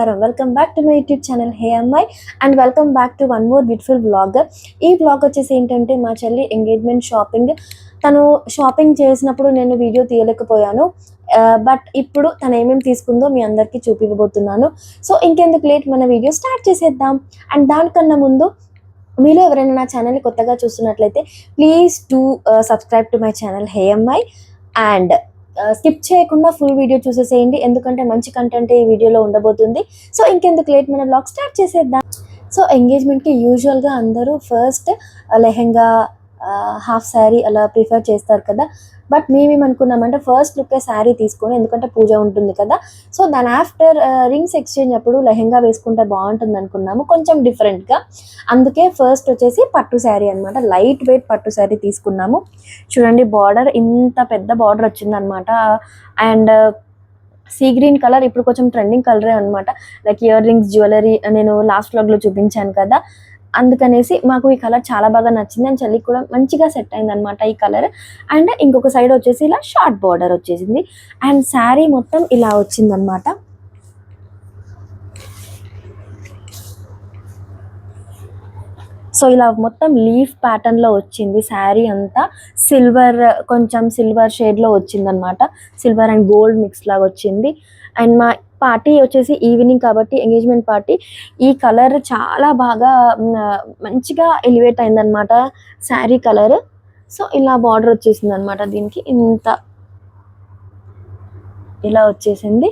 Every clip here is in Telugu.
నమస్కారం. Welcome back to my YouTube channel hey Ammayi and welcome back to one more beautiful blog ఈ బ్లాగ్ వచ్చేసి ఏంటంటే మా చెల్లి ఎంగేజ్మెంట్ షాపింగ్ తను షాపింగ్ చేసినప్పుడు నేను వీడియో తీయలేకపోయాను. బట్ ఇప్పుడు తను ఏమేమి తీసుకుందో మీ అందరికీ చూపించబోతున్నాను సో ఇంకెందుకు లేట్? మన వీడియో స్టార్ట్ చేసేద్దాం. అండ్ దానికన్నా ముందు మీలో ఎవరైనా నా ఛానల్ని కొత్తగా చూస్తున్నట్లయితే please to subscribe to my channel hey Ammayi and skip చేయకుండా ఫుల్ వీడియో చూసేసేయండి. ఎందుకంటే మంచి కంటెంట్ ఈ వీడియోలో ఉండబోతుంది. సో ఇంకెందుకు లేట్ మన బ్లాగ్ స్టార్ట్ చేసేద్దాం. సో ఎంగేజ్మెంట్కి యూజువల్గా అందరూ ఫస్ట్ లెహెంగా హాఫ్ శారీ అలా ప్రిఫర్ చేస్తారు కదా. బట్ మేమేమనుకున్నామంటే ఫస్ట్ లుక్ శారీ తీసుకొని ఎందుకంటే పూజ ఉంటుంది కదా. సో దాని ఆఫ్టర్ రింగ్స్ ఎక్స్చేంజ్ అప్పుడు లెహెంగా వేసుకుంటే బాగుంటుంది అనుకున్నాము. కొంచెం డిఫరెంట్గా అందుకే ఫస్ట్ వచ్చేసి పట్టు శారీ అనమాట లైట్ వెయిట్ పట్టు శారీ తీసుకున్నాము. చూడండి బార్డర్ ఇంత పెద్ద బార్డర్ వచ్చిందనమాట అండ్ సీ గ్రీన్ కలర్ ఇప్పుడు కొంచెం ట్రెండింగ్ కలరే అనమాట లైక్ ఇయర్ రింగ్స్ జ్యువెలరీ నేను లాస్ట్ వ్లాగ్లో చూపించాను కదా. అందుకనేసి మాకు ఈ కలర్ చాలా బాగా నచ్చింది అండ్ చెల్లికి కూడా మంచిగా సెట్ అయింది అనమాట ఈ కలర్. అండ్ ఇంకొక సైడ్ వచ్చేసి ఇలా షార్ట్ బార్డర్ వచ్చేసింది. అండ్ శారీ మొత్తం ఇలా వచ్చిందనమాట సో ఇలా మొత్తం లీఫ్ ప్యాటర్న్లో వచ్చింది శారీ అంతా. సిల్వర్ కొంచెం సిల్వర్ షేడ్లో వచ్చింది అనమాట సిల్వర్ అండ్ గోల్డ్ మిక్స్ లాగా వచ్చింది. అండ్ మా పార్టీ వచ్చేసి ఈవినింగ్ కాబట్టి ఎంగేజ్మెంట్ పార్టీ. ఈ కలర్ చాలా బాగా మంచిగా ఎలివేట్ అయిందనమాట శారీ కలర్. సో ఇలా బార్డర్ వచ్చేసింది అనమాట దీనికి. ఇంత ఇలా వచ్చేసింది.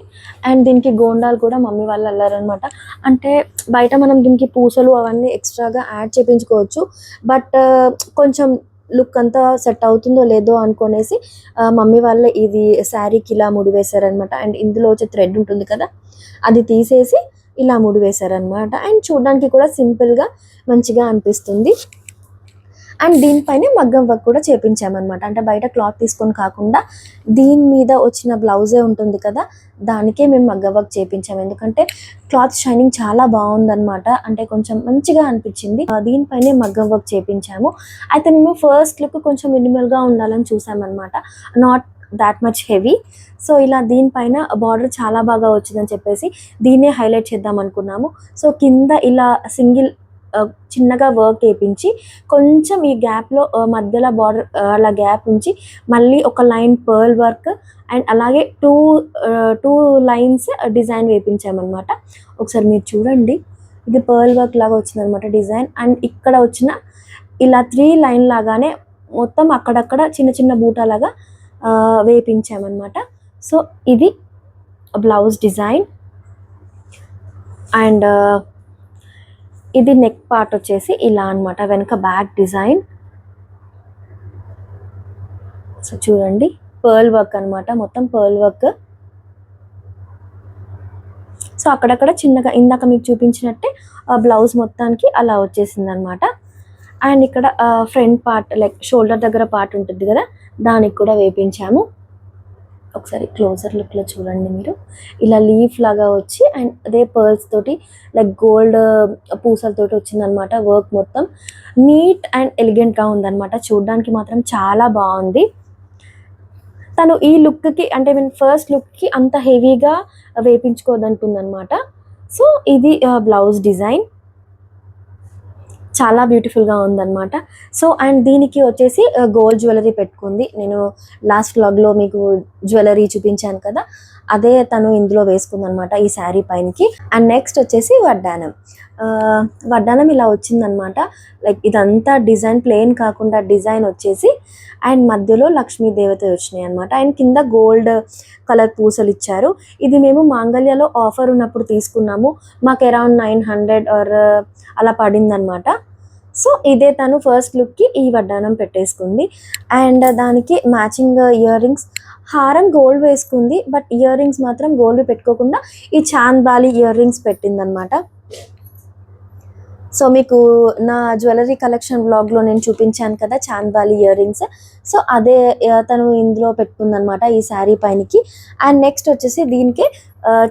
అండ్ దీనికి గోండాలు కూడా మమ్మీ వాళ్ళు వెళ్ళారనమాట అంటే బయట మనం దీనికి పూసలు అవన్నీ ఎక్స్ట్రాగా యాడ్ చేయించుకోవచ్చు బట్ కొంచెం లుక్ అంతా సెట్ అవుతుందో లేదో అనుకునేసి మమ్మీ వాళ్ళు ఇది శారీకి ఇలా ముడివేశారనమాట అండ్ ఇందులో వచ్చే థ్రెడ్ ఉంటుంది కదా అది తీసేసి ఇలా ముడివేశారనమాట అండ్ చూడడానికి కూడా సింపుల్గా మంచిగా అనిపిస్తుంది. అండ్ దీనిపైన మగ్గం వర్క్ కూడా చేపించామన్నమాట. అంటే బయట క్లాత్ తీసుకొని కాకుండా దీని మీద వచ్చిన బ్లౌజే ఉంటుంది కదా దానికే మేము మగ్గం వర్క్ చేపించాము. ఎందుకంటే క్లాత్ షైనింగ్ చాలా బాగుందన్నమాట. అంటే కొంచెం మంచిగా అనిపించింది. దీనిపైనే మగ్గం వర్క్ చేపించాము. అయితే మేము ఫస్ట్ లుక్ కొంచెం మినిమల్గా ఉండాలని చూసామన్నమాట. Not that much heavy so ఇలా దీనిపైన బార్డర్ చాలా బాగా వచ్చిందని చెప్పేసి దీన్నే హైలైట్ చేద్దాం అనుకున్నాము. సో కింద ఇలా సింగిల్ చిన్నగా వర్క్ వేయించి కొంచెం ఈ గ్యాప్లో మధ్యలో బార్డర్ అలా గ్యాప్ ఉంచి మళ్ళీ ఒక లైన్ పర్ల్ వర్క్ అండ్ అలాగే టూ టూ లైన్స్ డిజైన్ వేయించామన్నమాట ఒకసారి మీరు చూడండి. ఇది పర్ల్ వర్క్ లాగా వచ్చిందనమాట డిజైన్ అండ్ ఇక్కడ వచ్చిన ఇలా త్రీ లైన్ లాగానే మొత్తం అక్కడక్కడ చిన్న చిన్న బూటాలాగా వేపించామన్నమాట. సో ఇది బ్లౌజ్ డిజైన్ అండ్ ఇది నెక్ పార్ట్ వచ్చేసి ఇలా అన్నమాట వెనక బ్యాక్ డిజైన్ సో చూడండి పర్ల్ వర్క్ అన్నమాట మొత్తం పర్ల్ వర్క్ సో అక్కడక్కడ చిన్నగా ఇందాక మీకు చూపించినట్టే బ్లౌజ్ మొత్తానికి అలా వచ్చేసింది అనమాట అండ్ ఇక్కడ ఫ్రంట్ పార్ట్ లైక్ షోల్డర్ దగ్గర పార్ట్ ఉంటుంది కదా దానికి కూడా వేపించాము. ఒకసారి క్లోజర్ లుక్లో చూడండి మీరు. ఇలా లీఫ్ లాగా వచ్చి అండ్ అదే పర్ల్స్ తోటి లైక్ గోల్డ్ uh, పూసలతోటి వచ్చిందనమాట వర్క్ మొత్తం. నీట్ అండ్ ఎలిగెంట్గా ఉందన్నమాట. చూడడానికి మాత్రం చాలా బాగుంది. తను ఈ లుక్కి అంటే మీన్ ఫస్ట్ లుక్కి అంత హెవీగా వేపించుకోదనుకుందనమాట సో ఇది uh, బ్లౌజ్ డిజైన్ చాలా బ్యూటిఫుల్గా ఉందన్నమాట. సో అండ్ దీనికి వచ్చేసి uh, గోల్డ్ జ్యువెలరీ పెట్టుకుంది. నేను లాస్ట్ వ్లాగ్లో మీకు జ్యువెలరీ చూపించాను కదా అదే తను ఇందులో వేసుకుందనమాట ఈ శారీ పైనకి. అండ్ నెక్స్ట్ వచ్చేసి వడ్డానం uh, వడ్డానం ఇలా వచ్చిందనమాట లైక్ ఇదంతా డిజైన్ ప్లెయిన్ కాకుండా డిజైన్ వచ్చేసి అండ్ మధ్యలో లక్ష్మీ దేవత వచ్చినాయి అనమాట అండ్ కింద గోల్డ్ కలర్ పూసలు ఇచ్చారు. ఇది మేము మాంగళ్యలో ఆఫర్ ఉన్నప్పుడు తీసుకున్నాము. మాకు అరౌండ్ నైన్ హండ్రెడ్ ఆర్ అలా పడింది అనమాట సో ఇదే తను ఫస్ట్ లుక్కి ఈ వడ్డానం పెట్టేసుకుంది. అండ్ దానికి మ్యాచింగ్ ఇయర్ రింగ్స్ హారం గోల్డ్ వేసుకుంది బట్ ఇయర్ రింగ్స్ మాత్రం గోల్డ్ పెట్టుకోకుండా ఈ చాంద్ బాలి ఇయర్ రింగ్స్ పెట్టిందనమాట సో మీకు నా జ్యువెలరీ కలెక్షన్ బ్లాగ్లో నేను చూపించాను కదా చాంద్బాలి ఇయర్ రింగ్స్ సో అదే తను ఇందులో పెట్టుకుందనమాట ఈ శారీ పైనకి. అండ్ నెక్స్ట్ వచ్చేసి దీనికి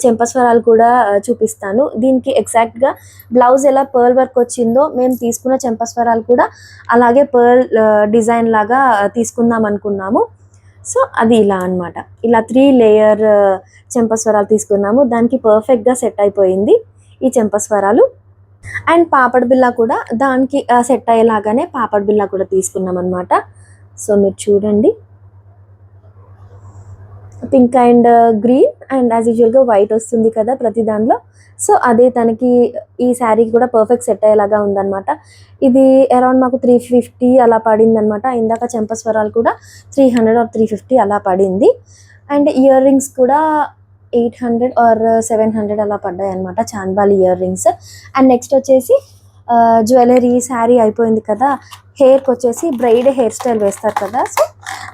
చెంపస్వరాలు కూడా చూపిస్తాను. దీనికి ఎగ్జాక్ట్గా బ్లౌజ్ ఎలా పర్ల్ వర్క్ వచ్చిందో మేము తీసుకున్న చెంపస్వరాలు కూడా అలాగే పర్ల్ డిజైన్ లాగా తీసుకుందాం అనుకున్నాము. సో అది ఇలా అన్నమాట. ఇలా త్రీ లేయర్ చెంపస్వరాలు తీసుకున్నాము. దానికి పర్ఫెక్ట్గా సెట్ అయిపోయింది ఈ చెంపస్వరాలు. అండ్ పాపడ్ బిల్లా కూడా దానికి సెట్ అయ్యేలాగానే పాపడ్ బిల్ల కూడా తీసుకున్నాం అనమాట సో మీరు చూడండి. Pink and green and as యూజువల్గా వైట్ వస్తుంది కదా ప్రతి దానిలో సో అదే తనకి ఈ శారీకి కూడా పర్ఫెక్ట్ సెట్ అయ్యేలాగా ఉందన్నమాట. ఇది అరౌండ్ మాకు త్రీ ఫిఫ్టీ అలా పడింది అనమాట ఇందాక చెంపస్వరాలు కూడా three hundred or three fifty అలా పడింది. అండ్ ఇయర్ రింగ్స్ కూడా eight hundred or uh, seven hundred అలా పడ్డాయి అనమాట chandbali ear rings. And next వచ్చేసి uh, జ్యువెలరీ శారీ అయిపోయింది కదా హెయిర్కి వచ్చేసి బ్రైడ్ హెయిర్ స్టైల్ వేస్తారు కదా. సో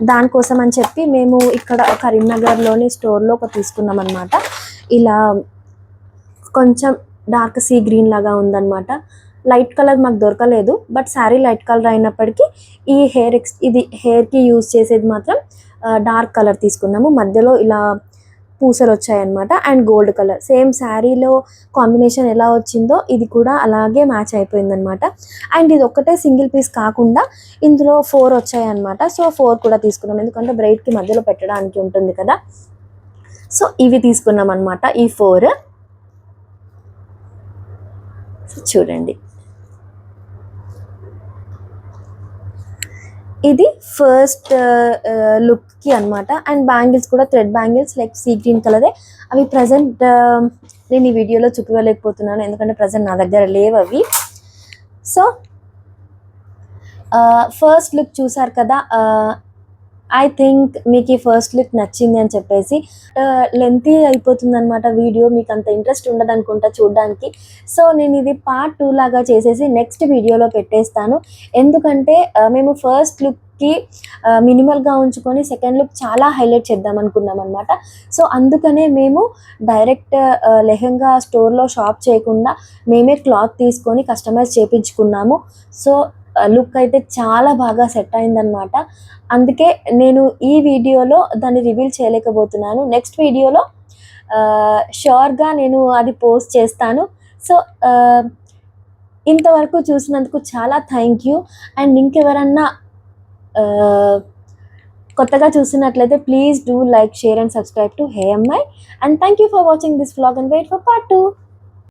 దానికోసం అని చెప్పి మేము ఇక్కడ కరీంనగర్లోని స్టోర్లో ఒక తీసుకున్నాం అనమాట ఇలా కొంచెం డార్క్ సీ గ్రీన్ లాగా ఉందన్నమాట. లైట్ కలర్ మాకు దొరకలేదు బట్ శారీ లైట్ కలర్ అయినప్పటికీ ఈ హెయిర్ ఎక్స్ ఇది హెయిర్కి యూజ్ చేసేది మాత్రం uh, డార్క్ కలర్ తీసుకున్నాము. మధ్యలో ఇలా పూసలు వచ్చాయన్నమాట అండ్ గోల్డ్ కలర్. సేమ్ శారీలో కాంబినేషన్ ఎలా వచ్చిందో ఇది కూడా అలాగే మ్యాచ్ అయిపోయిందనమాట అండ్ ఇది ఒక్కటే సింగిల్ పీస్ కాకుండా ఇందులో ఫోర్ వచ్చాయన్నమాట. సో ఫోర్ కూడా తీసుకున్నాం. ఎందుకంటే బ్రైడ్కి మధ్యలో పెట్టడానికి ఉంటుంది కదా. సో ఇవి తీసుకున్నాం అనమాట ఈ ఫోర్. సో చూడండి. ఇది ఫస్ట్ లుక్కి uh, uh, అన్నమాట. అండ్ బ్యాంగిల్స్ కూడా thread bangles like sea green కలరే అవి ప్రజెంట్ um, నేను ఈ వీడియోలో చూపించలేకపోతున్నాను ఎందుకంటే ప్రజెంట్ నా దగ్గర లేవు అవి. సో ఫస్ట్ లుక్ చూసారు కదా uh, ఐ థింక్ మీకు ఈ ఫస్ట్ లుక్ నచ్చింది అని చెప్పేసి లెంతీ అయిపోతుంది అనమాట వీడియో మీకు అంత ఇంట్రెస్ట్ ఉండదు అనుకుంటా చూడడానికి. సో నేను ఇది పార్ట్ టూ లాగా చేసేసి నెక్స్ట్ వీడియోలో పెట్టేస్తాను. ఎందుకంటే మేము ఫస్ట్ లుక్కి మినిమల్గా ఉంచుకొని సెకండ్ లుక్ చాలా హైలైట్ చేద్దాం అనుకున్నాం అనమాట సో అందుకనే మేము డైరెక్ట్ లెహంగా స్టోర్లో షాప్ చేయకుండా మేమే క్లాత్ తీసుకొని కస్టమైజ్ చేపించుకున్నాము. సో లుక్ అయితే చాలా బాగా సెట్ అయిందనమాట అందుకే నేను ఈ వీడియోలో దాన్ని రివీల్ చేయలేకపోతున్నాను. నెక్స్ట్ వీడియోలో షోర్గా నేను అది పోస్ట్ చేస్తాను. సో ఇంతవరకు చూసినందుకు చాలా థ్యాంక్ యూ అండ్ ఇంకెవరన్నా కొత్తగా చూసినట్లయితే please do like share and subscribe to హేఎంఐ and thank you for watching this vlog and wait for part two